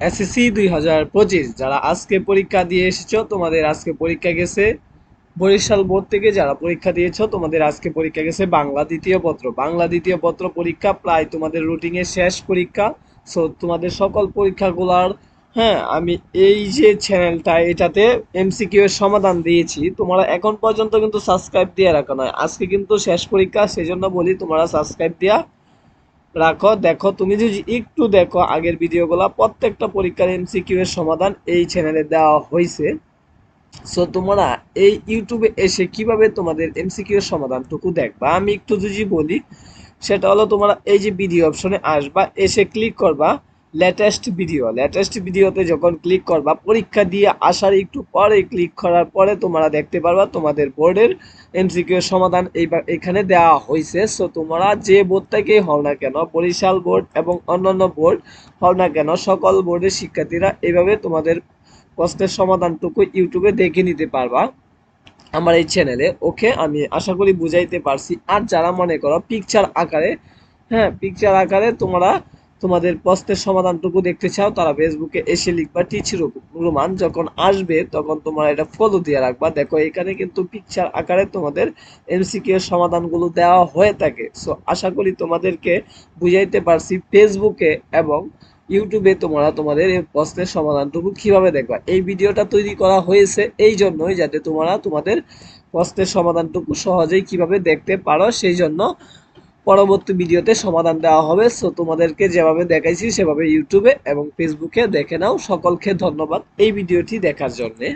SSC দুই হাজার পঁচিশ, যারা আজকে পরীক্ষা দিয়ে এসেছ, তোমাদের আজকে পরীক্ষা গেছে বরিশাল বোর্ড থেকে। যারা পরীক্ষা দিয়েছ, তোমাদের আজকে পরীক্ষা গেছে বাংলা দ্বিতীয় পত্র। বাংলা দ্বিতীয় পত্র পরীক্ষা প্রায় তোমাদের রুটিনের শেষ পরীক্ষা। সো তোমাদের সকল পরীক্ষাগুলার হ্যাঁ আমি এই যে চ্যানেলটা এটাতে এমসিকিউ এর সমাধান দিয়েছি। তোমরা এখন পর্যন্ত কিন্তু সাবস্ক্রাইব দিয়ে রাখো নয় আজকে কিন্তু শেষ পরীক্ষা সেই জন্য বলি তোমরা সাবস্ক্রাইব দিয়া রাখো। দেখো, তুমি যদি একটু দেখো, আগের ভিডিওগুলো, প্রত্যেকটা পরীক্ষার এমসিকিউ এর সমাধান এই চ্যানেলে দেওয়া হয়েছে সো তোমরা এই ইউটিউবে এসে কীভাবে তোমাদের এমসিকিউ এর সমাধানটুকু দেখবা? আমি একটু যদি বলি, সেটা হলো তোমরা এই যে ভিডিও অপশনে আসবা, এসে ক্লিক করবা। লেটেস্ট ভিডিও লেটেস্ট ভিডিওতে যখন ক্লিক করবা, পরীক্ষা দিয়ে আসার একটু পরে ক্লিক করার পরে তোমরা দেখতে পারবা তোমাদের বোর্ডের এমসিকিউ সমাধান এইবার এখানে দেওয়া হয়েছে সো তোমরা যে বোর্ড থেকেই হও না কেন, বরিশাল বোর্ড এবং অন্যান্য বোর্ড হও না কেন, সকল বোর্ডের শিক্ষার্থীরা এইভাবে তোমাদের প্রশ্নের সমাধানটুকু ইউটিউবে দেখে নিতে পারবা আমার এই চ্যানেলে ওকে আমি আশা করি বুঝাইতে পারছি। আর যারা মনে করো পিকচার আকারে হ্যাঁ পিকচার আকারে তোমরা তোমাদের প্রশ্নের সমাধানটুকু দেখতে চাও, তারা ফেসবুকে এসে লিখবা টিচ রোমান যখন আসবে, তখন তোমরা এটা ফলো দিয়ে রাখবা। দেখো, এখানে কিন্তু পিকচার আকারে তোমাদের এমসিকিউ এর সমাধানগুলো দেওয়া হয়ে থাকে। সো আশা করি তোমাদেরকে বুঝাইতে পারছি ফেসবুকে এবং ইউটিউবে তোমরা তোমাদের এই প্রশ্নের সমাধানটুকু কীভাবে দেখবা। এই ভিডিওটা তৈরি করা হয়েছে এই জন্যই যাতে তোমরা তোমাদের প্রশ্নের সমাধানটুকু সহজেই কীভাবে দেখতে পারো, সেই জন্য পরবর্তী ভিডিওতে সমাধান দেওয়া হবে। সো তোমাদেরকে যেভাবে দেখাইছি সেভাবে ইউটিউবে এবং ফেসবুকে দেখে নাও। সকলকে ধন্যবাদ এই ভিডিওটি দেখার জন্যে।